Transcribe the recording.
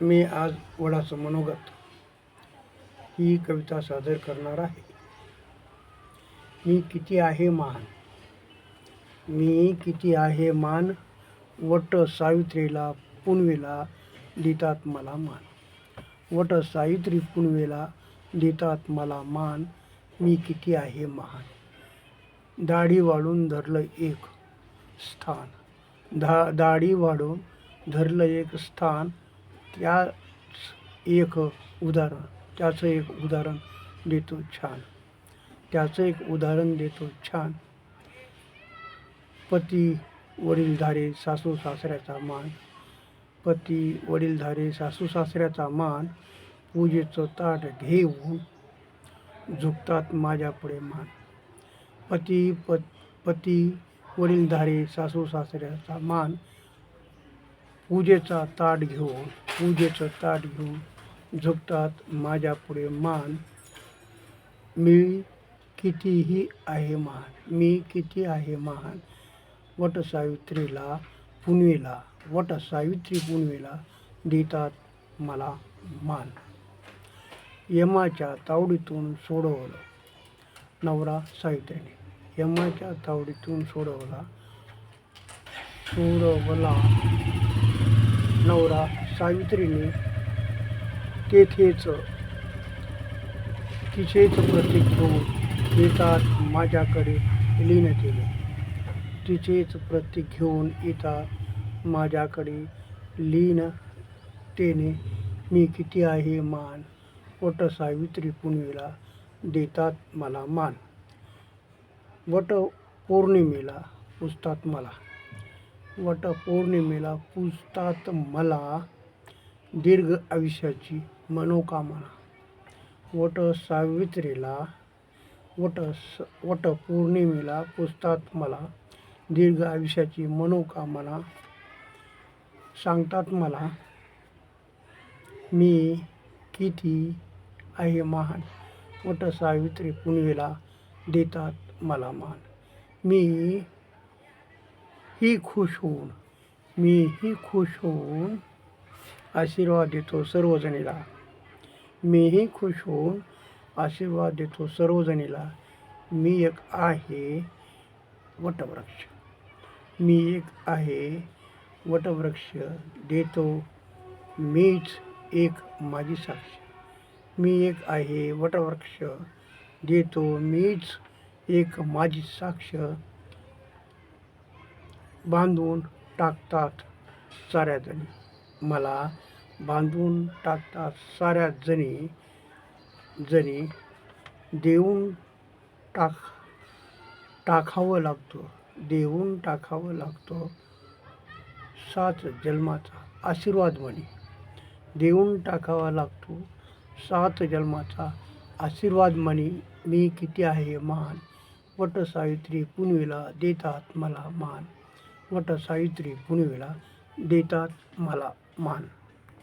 मी आज वडाचं मनोगत ही कविता सादर करणार आहे. मी किती आहे महान? मी किती आहे मान? वट सावित्रीला पुनवेला देतात मला मान. वट सावित्री पुनवेला देतात मला मान. मी किती आहे महान? दाढी वाढून धरलं एक स्थान. धा दाढी वाढून धरलं एक स्थान. त्याच एक उदाहरण त्याचं एक उदाहरण देतो छान. त्याचं एक उदाहरण देतो छान. पती वडीलधारे सासू सासऱ्याचा मान. पती वडीलधारे सासू सासऱ्याचा मान. पूजेचं ताट घेऊन झुकतात माझ्यापुढे मान. पती पत पती वडीलधारे सासू सासऱ्याचा मान. पूजेचा ताट घेऊन पूजेचं ताट घेऊन झुकतात माझ्यापुढे मान. मी कितीही आहे महान मी किती आहे महान. वटसावित्रीला पुनवेला वटसावित्री पुनवेला देतात मला मान. यमाच्या तावडीतून सोडवलं नवरा सावित्रीने. यमाच्या तावडीतून सोडवला सोडवला. नवरा सावित्रीने तेथेच तिचेच प्रतीक घेऊन येतात माझ्याकडे लीन केले. तिचेच प्रतीक घेऊन येतात माझ्याकडे लीन. तेने मी किती आहे मान? वट सावित्री पुनवेला देतात मला मान. वट पौर्णिमेला पुजतात मला. वट पौर्णिमेला मला दीर्घ आयुष्याची मनोकामना. वट सावित्रीला वट स वट पौर्णिमेला पुजतात मला दीर्घ आयुष्याची मनोकामना. सांगतात मला मी किती आहे महान. वट सावित्री पुणवेला देतात मला मान. मी ही खुश होऊन मीही खुश होऊन आशीर्वाद देतो सर्वजणीला. मीही खुश होऊन आशीर्वाद देतो सर्वजणीला. मी एक आहे वटवृक्ष. मी एक आहे वटवृक्ष देतो मीच एक माझी साक्ष. मी एक आहे वटवृक्ष देतो मीच एक माझी साक्ष. बांधून टाकतात साऱ्या जणी मला बांधून टाकतात साऱ्या जणी जणी देऊन टाक टाकावं लागतो देऊन टाकावं लागतो सात जन्माचा आशीर्वाद म्हणे. देऊन टाकावा लागतो सात जन्माचा आशीर्वाद म्हणे. मी किती आहे महान वट सावित्री पुनवेला देतात मला मान. वट सावित्री पुनवेला देतात मला मान.